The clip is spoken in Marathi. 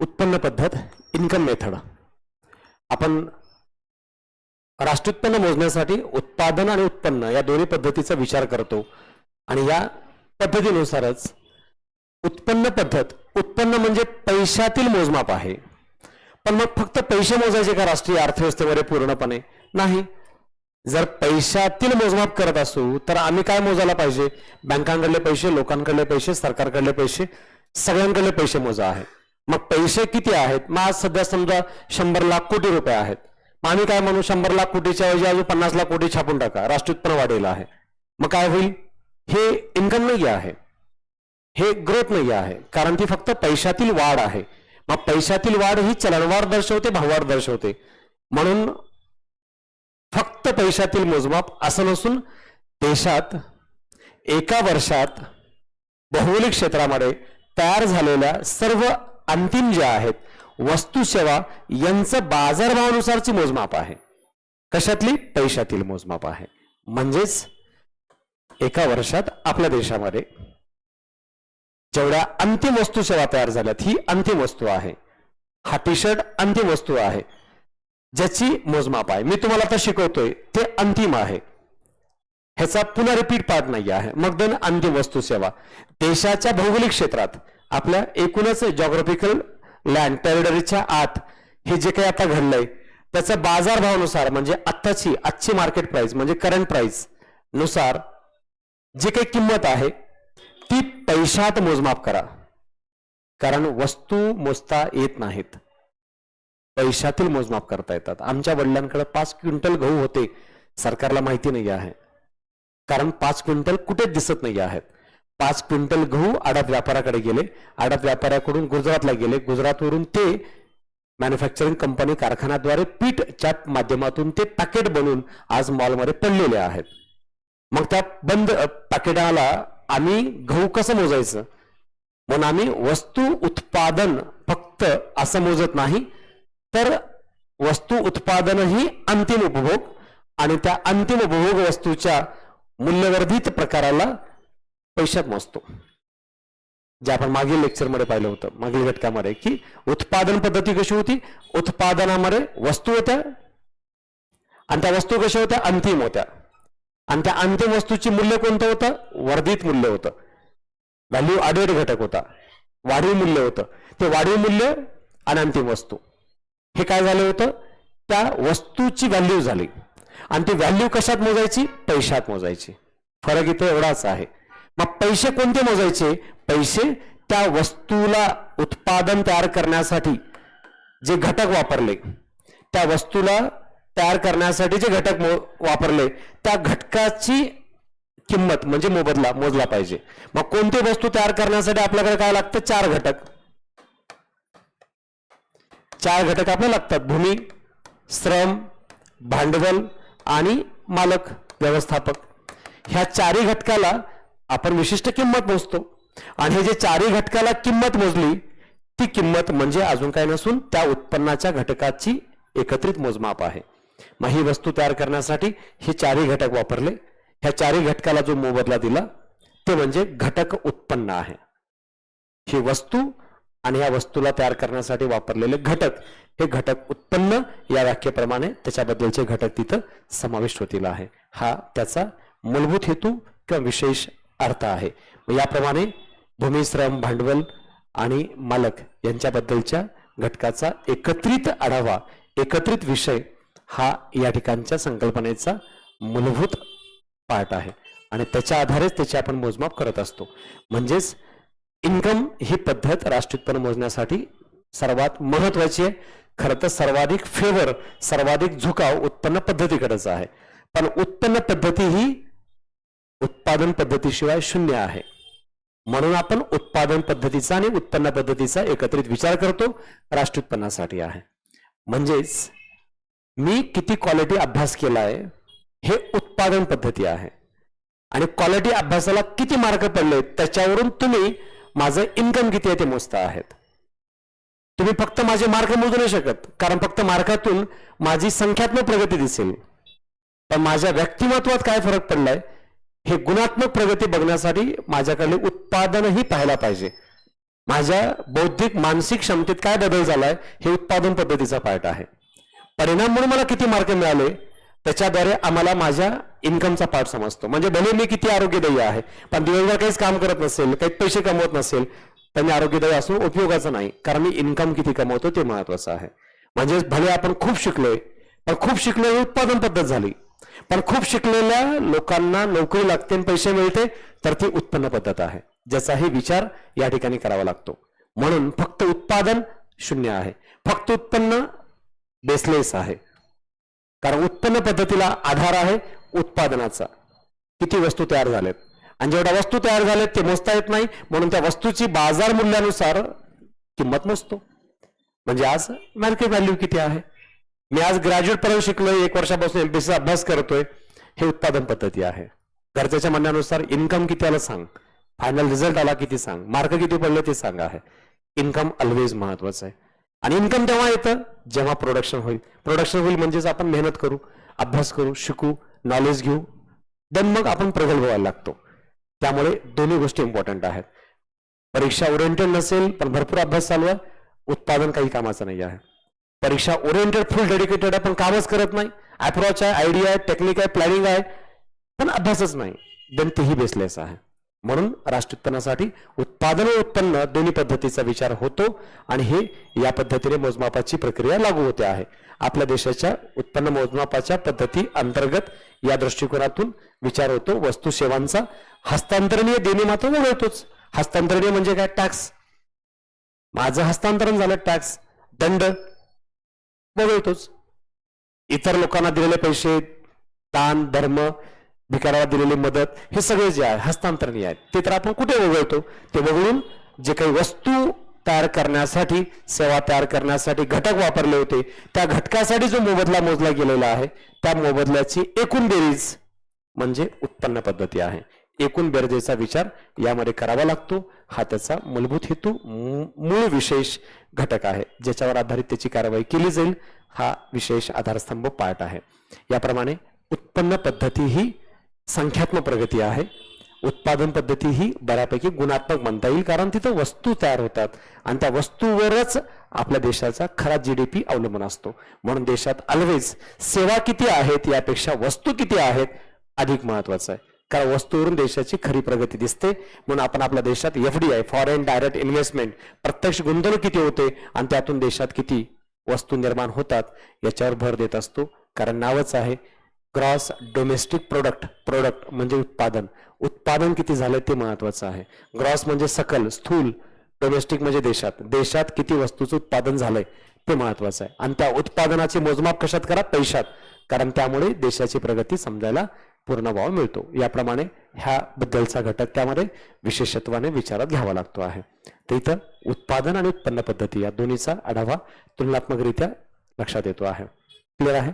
उत्पन्न पद्धत इन्कम मेथड आपण राष्ट्रोत्पन्न मोजण्यासाठी उत्पादन आणि उत्पन्न या दोन्ही पद्धतीचा विचार करतो. आणि या पद्धतीनुसारच उत्पन्न पद्धत उत्पन्न म्हणजे पैशातील मोजमाप आहे. पण मग फक्त पैसे मोजायचे का राष्ट्रीय अर्थव्यवस्थेमध्ये पूर्णपणे? नाही. जर पैशातील मोजमाप करत असू तर आम्ही काय मोजायला पाहिजे? बँकांकडले पैसे लोकांकडले पैसे सरकारकडले पैसे सगळ्यांकडले पैसे मोजा आहे. मग पैसे किती आहेत? मग आज सध्या समजा शंभर लाख कोटी रुपये आहेत. मग आम्ही काय म्हणू? शंभर लाख कोटीच्या ऐवजी अजून पन्नास लाख कोटी छापून टाका. राष्ट्रीय वाढेल आहे. मग काय होईल? हे इन्कम नाही आहे. हे ग्रोथ नाही आहे. कारण ती फक्त पैशातील वाढ आहे. मग पैशातील वाढ ही चलनवाढ दर्शवते भाववाढ दर्शवते. म्हणून फक्त पैशातील मोजमाप असं नसून देशात एका वर्षात भौगोलिक क्षेत्रामध्ये तयार झालेल्या सर्व अंतिम ज्या आहेत वस्तू सेवा यांचं बाजारभावानुसारची मोजमाप आहे. कशातली? पैशातील मोजमाप आहे. म्हणजेच एका वर्षात आपल्या देशामध्ये जेवढ्या अंतिम वस्तू सेवा तयार झाल्यात ही अंतिम वस्तू आहे. हा टी शर्ट अंतिम वस्तू आहे. ज्याची मोजमाप आहे. मी तुम्हाला आता शिकवतोय ते अंतिम आहे. ह्याचा पुन्हा रिपीट पार्ट नाही आहे. मग देन अंतिम वस्तू सेवा देशाच्या भौगोलिक क्षेत्रात आपल्या एकूणच जॉग्राफिकल लँड टेरिटरीच्या आत हे जे काही आता घडलंय त्याचा बाजारभावानुसार म्हणजे आत्ताची आजची मार्केट प्राइस म्हणजे करंट प्राइसनुसार जी काही किंमत आहे ती पैशात मोजमाप करा. कारण वस्तू मोजता येत नाहीत. पैशातील मोजमाप करता येतात. आमच्या वडिलांकडे पाच क्विंटल गहू होते सरकारला माहिती नाही आहे. कारण पाच क्विंटल कुठेच दिसत नाही आहेत. पाच क्विंटल गहू आडत व्यापाऱ्याकडे गेले. आडत व्यापाऱ्याकडून गुजरातला गेले. गुजरातवरून ते मॅन्युफॅक्चरिंग कंपनी कारखान्याद्वारे पीठच्या माध्यमातून ते पॅकेट बनवून आज मॉलमध्ये पडलेले आहेत. मग त्या बंद पॅकेटाला आम्ही गहू कसं मोजायचं? म्हणून आम्ही वस्तू उत्पादन फक्त असं मोजत नाही तर वस्तू उत्पादन ही अंतिम उपभोग आणि त्या अंतिम उपभोग वस्तूच्या मूल्यवर्धित प्रकाराला पैशात मोजतो. जे आपण मागील लेक्चरमध्ये पाहिलं होतं मागील घटकामध्ये की उत्पादन पद्धती कशी होती? उत्पादनामध्ये वस्तू होत्या आणि त्या वस्तू कशा होत्या? अंतिम होत्या. आणि त्या अंतिम वस्तूची मूल्य कोणतं होतं? वर्धित मूल्य होतं. व्हॅल्यू अडेड घटक होता. वाढीव मूल्य होतं. ते वाढीव मूल्य आणि अंतिम वस्तू. हे काय झालं होतं? त्या वस्तूची व्हॅल्यू झाली. आणि ती व्हॅल्यू कशात मोजायची? पैशात मोजायची. फरक इथे एवढाच आहे. मग पैसे कोणते मोजायचे? पैसे त्या वस्तूला उत्पादन तयार करण्यासाठी जे घटक वापरले. त्या वस्तूला तयार करण्यासाठी जे घटक वापरले. त्या घटकाची किंमत म्हणजे मोबदला मोजला पाहिजे. मग कोणती वस्तू तयार करण्यासाठी आपल्याकडे काय लागतं? चार घटक. चार घटक आपल्याला लागतात. भूमी श्रम भांडवल आणि मालक व्यवस्थापक. ह्या चारही घटकाला आपण विशिष्ट किंमत मोजतो. आणि हे जे चारही घटकाला किंमत मोजली ती किंमत म्हणजे अजून काय नसून त्या उत्पन्नाच्या घटकाची एकत्रित मोजमाप आहे. मग ही वस्तू तयार करण्यासाठी हे चारही घटक वापरले. ह्या चारही घटकाला जो मोबदला दिला ते म्हणजे घटक उत्पन्न आहे. ही वस्तू आणि या वस्तूला तयार करण्यासाठी वापरलेले घटक हे घटक उत्पन्न या व्याख्येप्रमाणे त्याच्याबद्दलचे घटक तिथं समाविष्ट होतील आहे. हा त्याचा मूलभूत हेतू किंवा विशेष अर्थ आहे. मग याप्रमाणे भूमी श्रम भांडवल आणि मालक यांच्याबद्दलच्या घटकाचा एकत्रित आढावा एकत्रित विषय हा या ठिकाणच्या संकल्पनेचा मूलभूत पार्ट आहे. आणि त्याच्या आधारेच त्याचे आपण मोजमाप करत असतो. म्हणजेच इन्कम ही पद्धत राष्ट्रीय उत्पन्न मोजण्यासाठी सर्वात महत्वाची आहे. खरं तर सर्वाधिक फेवर सर्वाधिक झुकाव उत्पन्न पद्धतीकडेच आहे. पण उत्पन्न पद्धती ही उत्पादन पद्धतीशिवाय शून्य आहे. म्हणून आपण उत्पादन पद्धतीचा आणि उत्पन्न पद्धतीचा एकत्रित विचार करतो राष्ट्रीय उत्पन्नासाठी आहे. म्हणजेच मी किती क्वालिटी अभ्यास केला आहे हे उत्पादन पद्धती आहे. आणि क्वालिटी अभ्यासाला किती मार्क पडले त्याच्यावरून तुम्ही माझं इन्कम किती आहे ते मोजता आहेत. तुम्ही फक्त माझे मार्क मोजू नाही शकत कारण फक्त मार्कातून माझी संख्यात्मक प्रगती दिसेल. पण माझ्या व्यक्तिमत्वात काय फरक पडलाय हे गुणात्मक प्रगती बघण्यासाठी माझ्याकडे उत्पादनही पाहायला पाहिजे. माझ्या बौद्धिक मानसिक क्षमतेत काय बदल झालाय हे उत्पादन पद्धतीचा पार्ट आहे. परिणाम म्हणून मला किती मार्क मिळाले त्याच्याद्वारे आम्हाला माझ्या इन्कमचा पार्ट समजतो. म्हणजे भले मी किती आरोग्यदायी आहे पण दिवसभर काहीच काम करत नसेल काही पैसे कमवत नसेल तर मी आरोग्यदायी असून उपयोगाचं नाही कारण मी इन्कम किती कमवतो ते महत्वाचं आहे. म्हणजे भले आपण खूप शिकलोय पण खूप शिकलो ही उत्पादन पद्धत झाली. पण खूप शिकलेल्या लोकांना नोकरी लागते आणि पैसे मिळते तर ती उत्पन्न पद्धत आहे. ज्याचाही विचार या ठिकाणी करावा लागतो. म्हणून फक्त उत्पादन शून्य आहे. फक्त उत्पन्न बेसलेस आहे. कारण उत्पन्न पद्धतीला आधार आहे उत्पादनाचा. किती वस्तू तयार झाल्यात आणि जेवढ्या वस्तू तयार झाल्यात ते मोजता येत नाही. म्हणून त्या वस्तूची बाजार मूल्यानुसार किंमत मोजतो. म्हणजे आज मार्केट व्हॅल्यू किती आहे? मी आज ग्रॅज्युएट पर्यंत शिकलोय एक वर्षापासून एमपीसीचा अभ्यास करतोय. हे उत्पादन पद्धती आहे. गरजेच्या म्हणण्यानुसार इन्कम किती आलं सांग. फायनल रिझल्ट आला किती सांग. मार्क किती पडले ते सांगा आहे. इन्कम ऑलवेज महत्वाचं आहे. आणि इन्कम तेव्हा येतं जेव्हा प्रोडक्शन होईल. प्रोडक्शन होईल म्हणजेच आपण मेहनत करू अभ्यास करू शिकू नॉलेज घेऊ. देन मग आपण प्रगल्भ व्हायला लागतो. त्यामुळे दोन्ही गोष्टी इम्पॉर्टंट आहेत. परीक्षा ओरिएंटेड नसेल पण भरपूर अभ्यास चालू आहे. उत्पादन काही कामाचं नाही आहे. परीक्षा ओरिएंटेड फुल डेडिकेटेड आहे पण कामच करत नाही. अप्रोच आहे आयडिया आहे टेक्निक आहे प्लॅनिंग आहे पण अभ्यासच नाही. देन तेही बेसलेस आहे. म्हणून राष्ट्रीय उत्पन्नासाठी उत्पादन व उत्पन्न दोन्ही पद्धतीचा विचार होतो आणि हे या पद्धतीने मोजमापाची प्रक्रिया लागू होते आहे. आपल्या देशाच्या उत्पन्न मोजमापाच्या पद्धती अंतर्गत या दृष्टिकोनातून विचार होतो. वस्तू सेवांचा हस्तांतरणीय देणे मात्र वगळतोच. हस्तांतरणीय म्हणजे काय? टॅक्स माझं हस्तांतरण झालं टॅक्स दंड. वगळतोच इतर लोकांना दिलेले पैसे दान धर्म भिकाराला दिलेली मदत हे सगळे जे आहे हस्तांतरणीय आहेत. ते तर आपण कुठे वगळतो? ते वगळून जे काही वस्तू तयार करण्यासाठी सेवा तयार करण्यासाठी घटक वापरले होते त्या घटकासाठी जो मोबदला मोजला गेलेला आहे त्या मोबदल्याची एकूण बेरीज म्हणजे उत्पन्न पद्धती आहे. एकूण बेरजेचा विचार यामध्ये करावा लागतो. हा त्याचा मूलभूत हेतू मूळ विशेष घटक आहे ज्याच्यावर आधारित त्याची कारवाई केली जाईल हा विशेष आधारस्तंभ पार्ट आहे. याप्रमाणे उत्पन्न पद्धती ही संख्यात्मक प्रगती आहे. उत्पादन पद्धती ही बऱ्यापैकी गुणात्मक म्हणता येईल कारण तिथं वस्तू तयार होतात आणि त्या वस्तूवरच आपल्या देशाचा खरा जीडीपी अवलंबून असतो. म्हणून देशात ऑलवेज सेवा किती आहेत यापेक्षा वस्तू किती आहेत अधिक महत्वाचं आहे. कारण वस्तूवरून देशाची खरी प्रगती दिसते. म्हणून आपण आपल्या देशात F D I foreign direct investment प्रत्यक्ष गुंतवणूक किती होते आणि त्यातून देशात किती वस्तू निर्माण होतात याच्यावर भर देत असतो. कारण नावच आहे ग्रॉस डोमेस्टिक प्रोडक्ट प्रोडक्ट म्हणजे उत्पादन. उत्पादन किती झालं ते महत्वाचं आहे. ग्रॉस म्हणजे सकल स्थूल डोमेस्टिक म्हणजे देशात. देशात किती वस्तूचं उत्पादन झालंय ते महत्वाचं आहे. आणि त्या उत्पादनाचे मोजमाप कशात करा? पैशात. कारण त्यामुळे देशाची प्रगती समजायला पूर्ण भाव मिळतो. याप्रमाणे ह्या बद्दलचा घटक त्यामध्ये विशेषत्वाने विचारात घ्यावा लागतो आहे. तर इथं उत्पादन आणि उत्पन्न पद्धती या दोन्हीचा आढावा तुलनात्मकरित्या लक्षात येतो आहे. क्लिअर आहे?